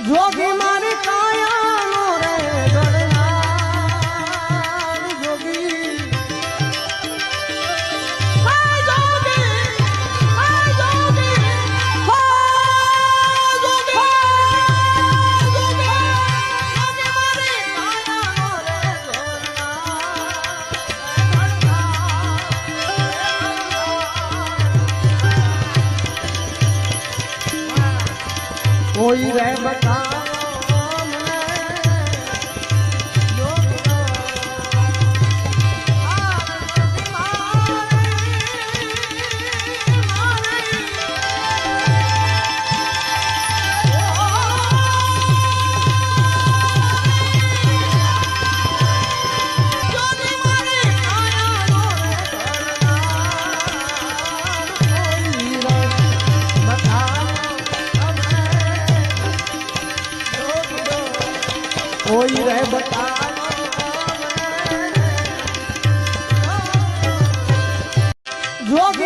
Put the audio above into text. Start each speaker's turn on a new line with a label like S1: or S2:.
S1: જોગી ગણનાર કોઈ કોઈ રે બતાવો જોગ